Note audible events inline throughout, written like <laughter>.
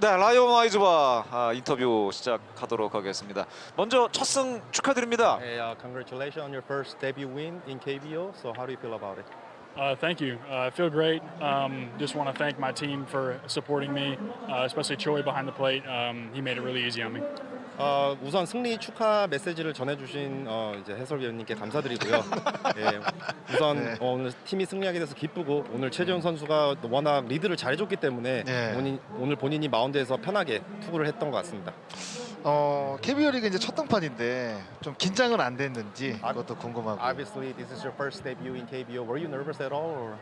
네, 라이온 와이즈와 아, 인터뷰 시작하도록 하겠습니다. 먼저 첫 승 축하드립니다. Hey, uh, congratulations on your first debut win in KBO. So how do you feel about it? Uh, thank you. Uh, I feel great. Um, just want to thank my team for supporting me, uh, especially Choi behind the plate. Um, he made it really easy on me. 어, 우선 승리 축하 메시지를 전해주신 어, 이제 해설위원님께 감사드리고요. 예, 우선 네. 어, 오늘 팀이 승리하게 돼서 기쁘고 오늘 최재훈 선수가 워낙 리드를 잘해줬기 때문에 네. 본인, 오늘 본인이 마운드에서 편하게 투구를 했던 것 같습니다. 어, KBO 리그 이제 첫 등판인데 좀 긴장은 안 됐는지 아, 그것도 궁금하고. Obviously, this is your first debut in KBO. Were you nervous at all? Or?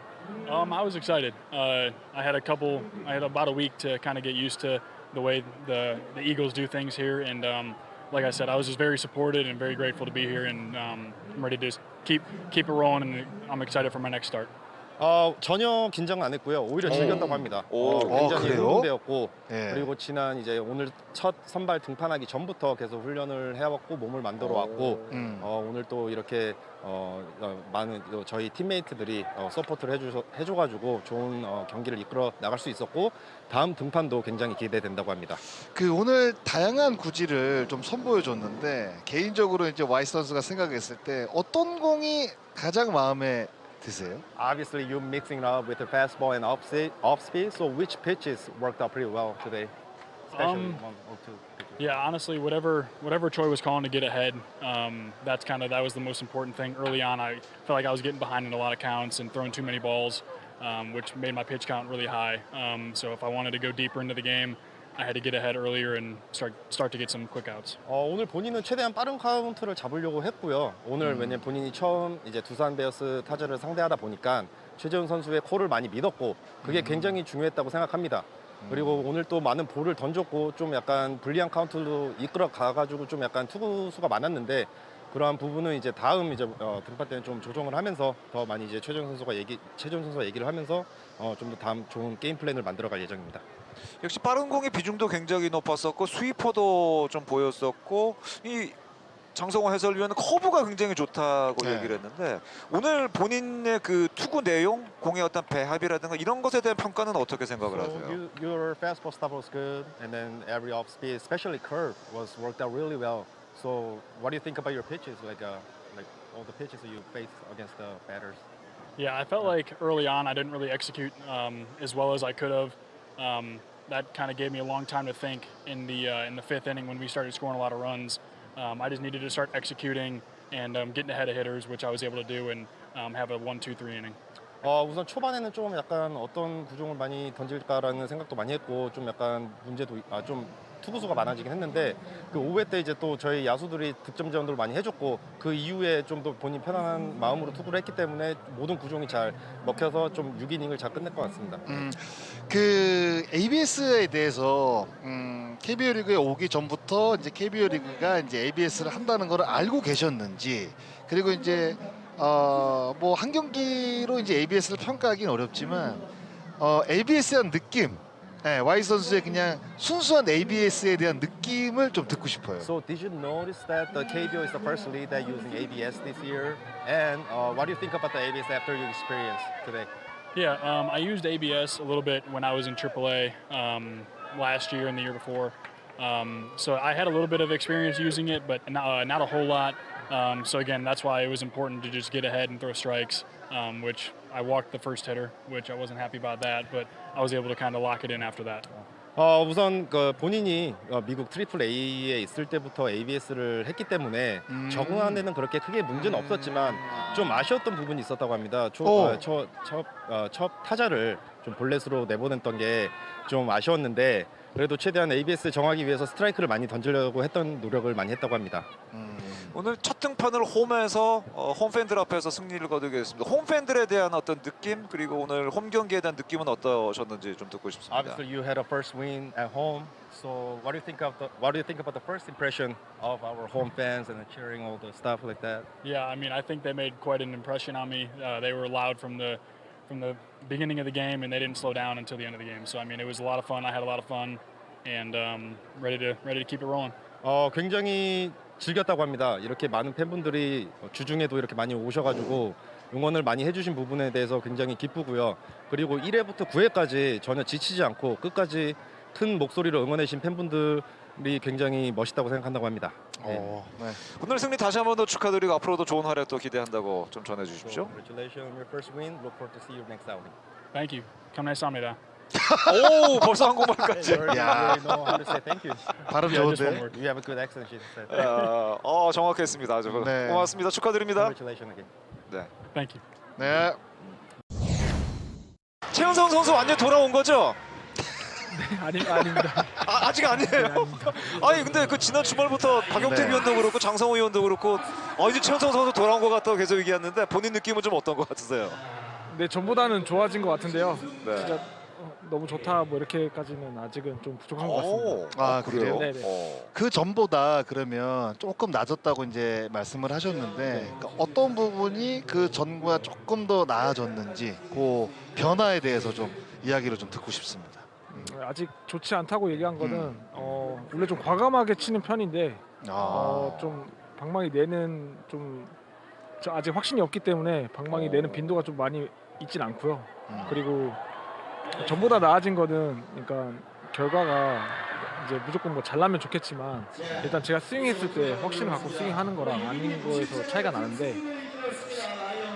Um, I was excited. Uh, I had a couple. I had about a week to kind of get used to the way the the Eagles do things here, and um, like I said, I was just very supported and very grateful to be here, and um, I'm ready to keep keep it rolling, and I'm excited for my next start. 어, 전혀 긴장 안 했고요. 오히려 즐겼다고 합니다. 오. 어, 굉장히 어, 그래요? 흥분되었고 예. 그리고 지난 이제 오늘 첫 선발 등판하기 전부터 계속 훈련을 해왔고 몸을 만들어 왔고 음. 어, 오늘 또 이렇게 어, 어, 많은 또 저희 팀메이트들이 어, 서포트를 해주, 해줘가지고 좋은 어, 경기를 이끌어 나갈 수 있었고 다음 등판도 굉장히 기대된다고 합니다. 그 오늘 다양한 구질을 좀 선보여 줬는데 개인적으로 이제 와이스 선수가 생각했을 때 어떤 공이 가장 마음에 드세요? Obviously, you mixing it up with the fastball and off speed, off speed. So which pitches worked out pretty well today? Especially Um, one or two. pitches. Yeah, honestly, whatever whatever Troy was calling to get ahead, um, that's kind of that was the most important thing early on. I felt like I was getting behind in a lot of counts and throwing too many balls, um, which made my pitch count really high. Um, so if I wanted to go deeper into the game, I had to get ahead earlier and start start to get some quick outs. 어, 오늘 본인은 최대한 빠른 카운트를 잡으려고 했고요. 오늘 음. 왜냐면 본인이 처음 이제 두산 베어스 타자를 상대하다 보니까 최재훈 선수의 콜을 많이 믿었고 그게 음. 굉장히 중요했다고 생각합니다. 그리고 오늘 또 많은 볼을 던졌고 좀 약간 불리한 카운트로 이끌어 가가지고 좀 약간 투구수가 많았는데 그러한 부분은 이제 다음 이제 어, 등판 때는 좀 조정을 하면서 더 많이 이제 최재훈 선수가 얘기 최재훈 선수가 얘기를 하면서 어, 좀 더 다음 좋은 게임 플랜을 만들어갈 예정입니다. 역시 빠른 공의 비중도 굉장히 높았었고 스위퍼도 좀 보였었고 이 장성호 해설위원은 커브가 굉장히 좋다고 네. 얘기를 했는데 오늘 본인의 그 투구 내용, 공의 어떤 배합이라든가 이런 것에 대한 평가는 어떻게 생각을 So 하세요? you, your fastball stuff was good, and then every off speed, especially curve, was worked out really well. So what do you think about your pitches, like uh, like all the pitches that you face against the batters? Yeah, I felt like early on I didn't really execute um, as well as I could have. Um, that kind of gave me a long time to think in the uh, in the fifth inning when we started scoring a lot of runs. Um, I just needed to start executing and um, getting ahead of hitters, which I was able to do, and um, have a one, two, three inning. 어, 우선 초반에는 좀 약간 어떤 구종을 많이 던질까라는 생각도 많이 했고 좀 약간 문제도 아, 좀 투구수가 많아지긴 했는데 그 5회 때 이제 또 저희 야수들이 득점 지원들을 많이 해줬고 그 이후에 좀 더 본인 편안한 마음으로 투구를 했기 때문에 모든 구종이 잘 먹혀서 좀 6이닝을 잘 끝낼 것 같습니다. 음, 그 ABS에 대해서 음, KBO 리그에 오기 전부터 이제 KBO 리그가 이제 ABS를 한다는 걸 알고 계셨는지 그리고 이제 어, 뭐 한 경기로 이제 ABS를 평가하기는 어렵지만 어, ABS에 대한 느낌, 예, Y 선수의 그냥 순수한 ABS에 대한 느낌을 좀 듣고 싶어요. So did you notice that the KBO is the first league that using ABS this year? And uh, what do you think about the ABS after your experience today? Yeah, um, I used ABS a little bit when I was in AAA um, last year and the year before. Um, so I had a little bit of experience using it, but not, uh, not a whole lot. Um, so again, that's why it was important to just get ahead and throw strikes, um, which I walked the first hitter, which I wasn't happy about that, but I was able to kind of lock it in after that. 어, 우선 그 본인이 어, 미국 트리플 A에 있을 때부터 ABS를 했기 때문에 음. 적응하는 데는 그렇게 크게 문제는 없었지만 좀 아쉬웠던 부분이 있었다고 합니다. 초, 오. 어, 첫, 첫, 어, 첫 타자를 좀 볼넷으로 내보냈던 게 좀 아쉬웠는데 그래도 최대한 ABS 정하기 위해서 스트라이크를 많이 던지려고 했던 노력을 많이 했다고 합니다. 음, 오늘 첫 등판을 홈에서 어, 홈팬들 앞에서 승리를 거두게 됐습니다. 홈팬들에 대한 어떤 느낌 그리고 오늘 홈 경기에 대한 느낌은 어떠셨는지 좀 듣고 싶습니다. Obviously, you had a first win at home. So, what do you think of the what do you think about the first impression of our home fans and the cheering all the stuff like that? Yeah, I mean, I think they made quite an impression on me. Uh, they were loud from the from the beginning of the game, and they didn't slow down until the end of the game. So I mean, it was a lot of fun. I had a lot of fun, and um, ready to ready to keep it rolling. 어, 굉장히 즐겼다고 합니다. 이렇게 많은 팬분들이 주중에도 이렇게 많이 오셔가지고 응원을 많이 해주신 부분에 대해서 굉장히 기쁘고요. 그리고 1회부터 9회까지 전혀 지치지 않고 끝까지 큰 목소리로 응원해 주신 팬분들이 굉장히 멋있다고 생각한다고 합니다. 네. 어, 네. 오늘 승리 다시 한 번 더 축하드리고 앞으로도 좋은 활약 또 기대한다고 좀 전해 So, 주십시오. congratulations on your first win. Look forward to see you next outing. Thank you. 감사합니다. 오 벌써 한국말까지. You already, Yeah. you already know how to say thank you. 발음 Yeah, just one 좋은데. You have a good accent, she said. 어, 어 정확했습니다. 아주 네. 고맙습니다. 축하드립니다. Congratulations again. 네. Thank you. 네. 최은성 선수 완전 돌아온 거죠? 아니 아닙니다. 아, 아직 아니에요. <laughs> 아니 근데 그 지난 주말부터 박용택 네. 위원도 그렇고 장성호 위원도 그렇고 아 이제 최은성 선수 돌아온 것 같다고 계속 얘기했는데 본인 느낌은 좀 어떤 것 같으세요? 네 전보다는 좋아진 것 같은데요. 네. 진짜 어, 너무 좋다 뭐 이렇게까지는 아직은 좀 부족한 것 같습니다. 오, 아, 그래요? 네네. 어. 그 전보다 그러면 조금 낮았다고 이제 말씀을 하셨는데 그러니까 어떤 부분이 그 전과 조금 더 나아졌는지 그 변화에 대해서 좀 이야기를 좀 듣고 싶습니다. 아직 좋지 않다고 얘기한 거는 음. 어, 원래 좀 과감하게 치는 편인데 아, 어, 좀 방망이 내는 좀저 아직 확신이 없기 때문에 방망이 내는 빈도가 좀 많이 있진 않고요. 음. 그리고 전보다 나아진 거는 그러니까 결과가 이제 무조건 뭐 잘나면 좋겠지만 일단 제가 스윙했을 때 확신을 갖고 스윙하는 거랑 아닌 거에서 차이가 나는데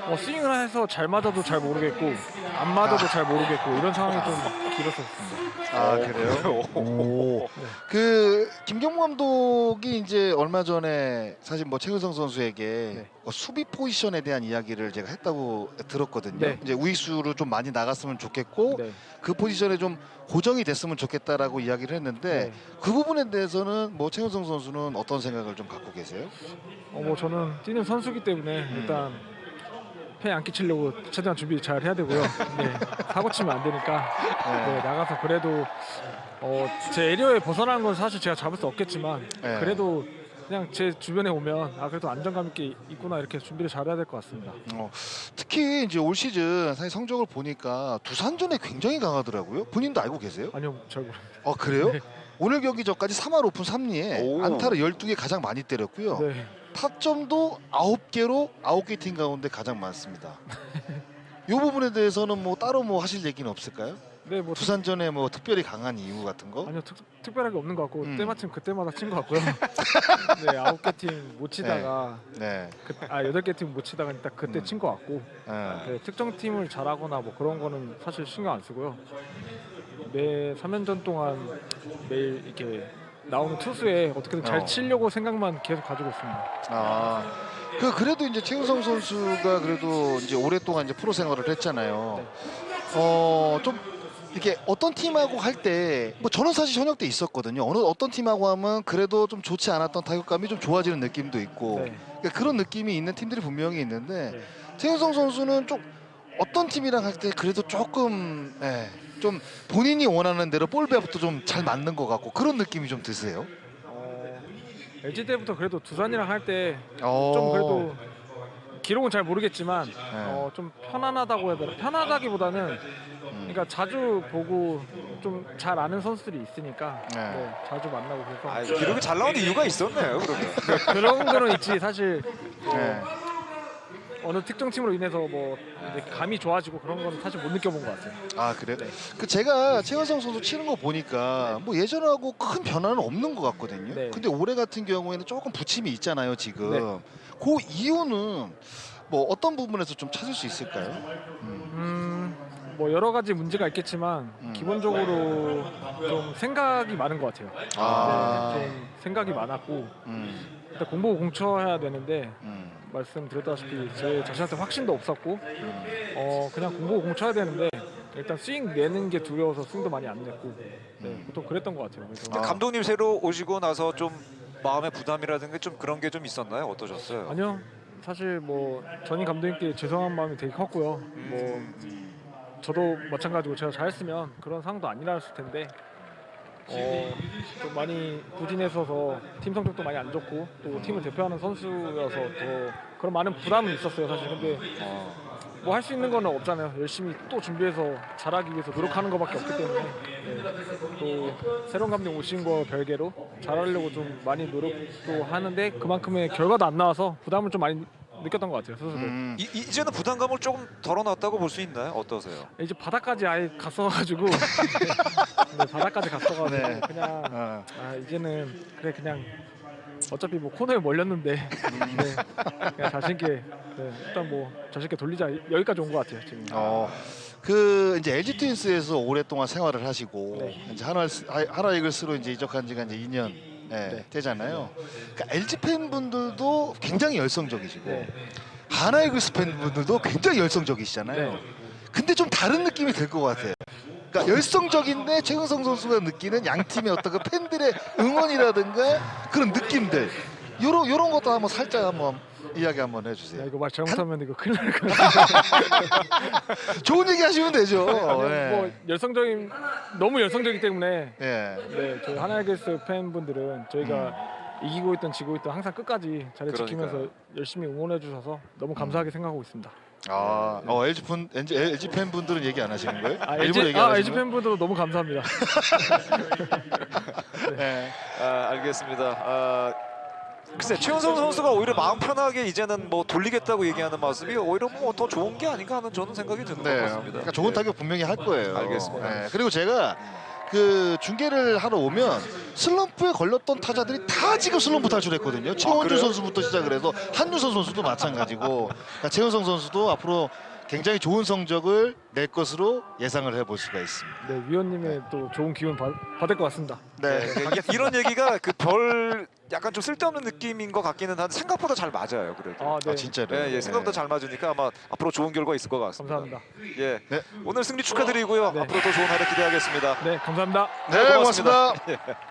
어, 스윙을 해서 잘 맞아도 잘 모르겠고 안 맞아도 잘 모르겠고 이런 상황이 좀 길었었습니다. 아 그래요? 오. 그 김경무 감독이 이제 얼마 전에 사실 뭐 최은성 선수에게 네. 어, 수비 포지션에 대한 이야기를 제가 했다고 들었거든요. 네. 이제 우익수로 좀 많이 나갔으면 좋겠고 네. 그 포지션에 좀 고정이 됐으면 좋겠다라고 이야기를 했는데 네. 그 부분에 대해서는 뭐 최은성 선수는 어떤 생각을 좀 갖고 계세요? 어, 뭐 저는 뛰는 선수기 때문에 음. 일단 폐안 끼치려고 최대한 준비 잘 해야 되고요. 네, 사고 치면 안 되니까 네, 나가서 그래도 어, 제 에리어에 벗어나는 건 사실 제가 잡을 수 없겠지만 네. 그래도 그냥 제 주변에 오면 아 그래도 안정감 있게 있구나 이렇게 준비를 잘해야 될 것 같습니다. 어, 특히 이제 올 시즌 사실 성적을 보니까 두산전에 굉장히 강하더라고요. 본인도 알고 계세요? 아니요, 잘 모르겠어요. 어 그래요? <laughs> 네. 오늘 경기 전까지 3할 오픈 3리에 오. 안타를 12개 가장 많이 때렸고요. 네. 타점도 9개로 9개 팀 가운데 가장 많습니다. 이 부분에 대해서는 뭐 따로 뭐 하실 얘기는 없을까요? 네, 뭐 두산전에 뭐 특별히 강한 이유 같은 거? 아니요 특, 특별하게 없는 것 같고 음. 때마침 그때마다 친 것 같고요. <laughs> 네 아홉 개 팀 못 치다가 네. 그, 아 여덟 개 팀 못 치다가 딱 그때 음. 친것 같고 네. 네, 특정 팀을 잘하거나 뭐 그런 거는 사실 신경 안 쓰고요. 매 3년 전 동안 매일 이렇게 나오는 투수에 어떻게든 잘 어. 치려고 생각만 계속 가지고 있습니다. 아. 그 그래도 이제 최우성 선수가 그래도 이제 오랫동안 이제 프로 생활을 했잖아요. 어, 좀 이렇게 어떤 팀하고 할 때 뭐 저는 사실 현역 때 있었거든요. 어느 어떤 팀하고 하면 그래도 좀 좋지 않았던 타격감이 좀 좋아지는 느낌도 있고 네. 그러니까 그런 느낌이 있는 팀들이 분명히 있는데 네. 최우성 선수는 좀 어떤 팀이랑 할 때 그래도 조금 예, 좀 본인이 원하는 대로 볼 배합도 좀 잘 맞는 것 같고 그런 느낌이 좀 드세요. 어, LG 때부터 그래도 두산이랑 할 때 좀 어, 그래도 기록은 잘 모르겠지만 네. 어, 좀 편안하다고 해야 되나? 편하다기보다는 음. 그러니까 자주 보고 좀 잘 아는 선수들이 있으니까 네. 네, 자주 만나고 그래서 아, 기록이 잘 나오는 이유가 있었네요. 그러면. 그런 거는 있지 사실 네. 어느 특정 팀으로 인해서 뭐 이제 감이 좋아지고 그런 건 사실 못 느껴본 것 같아요. 아 그래요? 그 제가 최원성 선수 치는 거 보니까 뭐 예전하고 큰 변화는 없는 것 같거든요. 네. 근데 올해 같은 경우에는 조금 부침이 있잖아요 지금. 네. 그 이유는 뭐 어떤 부분에서 좀 찾을 수 있을까요? 음. 음, 뭐 여러 가지 문제가 있겠지만 음. 기본적으로 좀 생각이 많은 것 같아요. 아. 네, 좀 생각이 많았고 음. 일단 공부 공처해야 되는데 음. 말씀드렸다시피 제 자신한테 확신도 없었고 음. 어 그냥 공부 공처해야 되는데 일단 스윙 내는 게 두려워서 스윙도 많이 안 냈고 네, 음. 보통 그랬던 것 같아요. 그래서 아. 감독님 새로 오시고 나서 좀 마음의 부담이라든가 좀 그런 게 좀 있었나요? 어떠셨어요? 아니요 사실 뭐 전임 감독님께 죄송한 마음이 되게 컸고요. 뭐 음. 저도 마찬가지고 제가 잘했으면 그런 상황도 아니라였을 텐데 어, 좀 많이 부진했어서 팀 성적도 많이 안 좋고 또 팀을 대표하는 선수여서 더 그런 많은 부담은 있었어요 사실. 근데 뭐할 수 있는 거는 없잖아요. 열심히 또 준비해서 잘하기 위해서 노력하는 것밖에 없기 때문에. 네. 또 새로운 감독 오신 거 별개로 잘하려고 좀 많이 노력도 하는데 그만큼의 결과도 안 나와서 부담을 좀 많이 느꼈던 것 같아요 스스로. 음, 이, 이제는 부담감을 조금 덜어놨다고 볼 수 있나요? 어떠세요? 이제 바닥까지 아예 갔어가지고 <laughs> 네, 바닥까지 갔어가지고 네. 그냥 어, 아 이제는 그래 그냥 어차피 뭐 코너에 몰렸는데 <laughs> 네, 그냥 자신 있게 네, 일단 뭐 자신 있게 돌리자 여기까지 온 것 같아요 지금. 어, 그 이제 LG 트윈스에서 오랫동안 생활을 하시고 네. 이제 하나 하나 이글스로 이제 이적한 지가 이제 2년 예, 네. 되잖아요. 그러니까 LG 팬분들도 굉장히 열성적이시고 네. 하나 이글스 팬분들도 굉장히 열성적이시잖아요. 네. 근데 좀 다른 느낌이 들것 같아요. 그러니까 열성적인데 최은성 선수가 느끼는 양 팀의 어떤 그 팬들의 응원이라든가 그런 느낌들 요런 요런 것도 한번 살짝 한번 이야기 한번 야, 해주세요. 이거 말 잘못하면 이거 큰일 날 것 같아요. <laughs> 좋은 얘기 하시면 되죠. 아니요, 예. 뭐 열성적인 너무 열성적이기 때문에 예. 네 저희 하나이글스 팬분들은 저희가 이기고 있든 지고 있든 항상 끝까지 자리 지키면서 그러니까요. 열심히 응원해 주셔서 너무 감사하게 생각하고 있습니다. 아, 어, LG 팬 LG, LG 팬분들은 얘기 안 하시는 거예요? 아, 일부러 LG, 얘기 안 아, 하시는 거예요? 팬분들도 너무 감사합니다. 예. <laughs> 아, 알겠습니다. 아, 글쎄 최은성 선수가 오히려 마음 편하게 이제는 뭐 돌리겠다고 얘기하는 모습이 오히려 뭐 더 좋은 게 아닌가 하는 저는 생각이 드는 것 네. 같습니다. 그러니까 좋은 예. 타격 분명히 할 거예요. 알겠습니다. 예. 그리고 제가 그 중계를 하러 오면 슬럼프에 걸렸던 타자들이 다 지금 슬럼프 탈출했거든요. 최원주 아, 그래요? 선수부터 시작을 해서 한유선 선수도 마찬가지고 그러니까 최은성 선수도 앞으로 굉장히 좋은 성적을 낼 것으로 예상을 해볼 수가 있습니다. 네, 위원님의 또 좋은 기운 받, 받을 것 같습니다. 네. 네, 이- 이런 얘기가 그 별 약간 좀 쓸데없는 느낌인 것 같기는 한데 생각보다 잘 맞아요. 그래도. 아, 네. 아 진짜로. 예, 예, 생각보다 잘 맞으니까 아마 앞으로 좋은 결과 있을 것 같습니다. 감사합니다. 예, 네. 오늘 승리 축하드리고요. 네. 앞으로 더 좋은 활약 기대하겠습니다. 네, 감사합니다. 네, 고맙습니다. 고맙습니다. 예.